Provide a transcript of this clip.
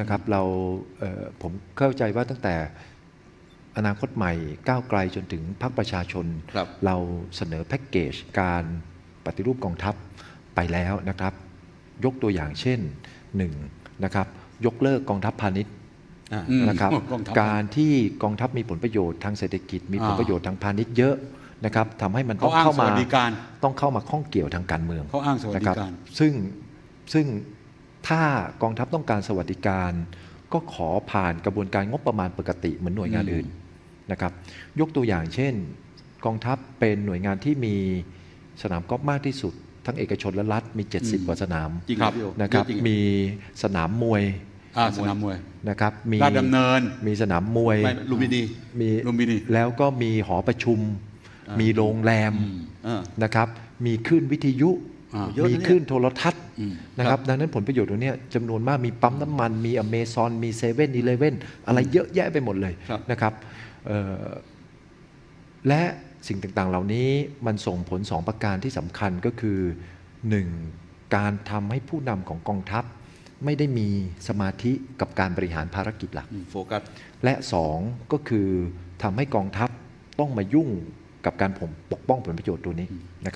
นะครับเราเอ่อผมเข้าใจว่าตั้งแต่อนาคตใหม่ก้าวไกลจนถึงพรรคประชาชนครับเราเสนอแพ็กเกจการปฏิรูปกองทัพไปแล้วนะครับ ยกตัวอย่างเช่นหนึ่งนะครับยกเลิกกองทัพพาณิชย์อ่าอืมนะครับกองทัพการที่กองทัพมีผลประโยชน์ทางเศรษฐกิจ มีผลอ่าประโยชน์ทางพาณิชย์เยอะนะครับทำให้มันเขาต้องอ้างเข้าสมาวัสดิการต้องเข้ามาข้องเกี่ยวทางการเมืองเขาอ้างสวัสดินะครับการซึ่งซึ่ง ถ้ากองทัพต้องการสวัสดิการ ก็ขอผ่านกระบวนการงบประมาณปกติเหมือนหน่วยงานอืมอื่นนะครับยกตัวอย่างเช่น กองทัพเป็นหน่วยงานที่มีสนามกอล์ฟมากที่สุด ทั้งเอกชนและรัฐมี 70 กว่าสนามจริงครับพี่โอนะครับเยอจงมีสนามมวยอ่าสนามมวยนะครับมีราชดำเนินมีสนามมวยไม่ลุมพินีมีลุมพินีแล้วก็มีหอประชุมอ่ามีมีโรงแรมอืมเออนะครับมีคลื่นวิทยุอ่า เยอะนะมีเนี่ยคลื่นโทรทัศน์อืมนะครับดังนั้นผลประโยชน์ตรงเนี้ยจำนวนมากมีปั๊มน้ำมัน มีอเมซอนมีเซเว่นอีเลฟเว่นอะไรเยอะแยะไปหมดเลยครับนะครับเอ่อและสิ่งต่างๆ เหล่านี้มันส่งผลสองประการที่สำคัญก็คือ 1. การทำให้ผู้นำของกองทัพ ไม่ได้มีสมาธิกับการบริหารภารกิจหลักอืมโฟกัสและสองก็คือทำให้กองทัพต้องมายุ่งกับการผมปกป้องผลประโยชน์ตัวนี้นะครับ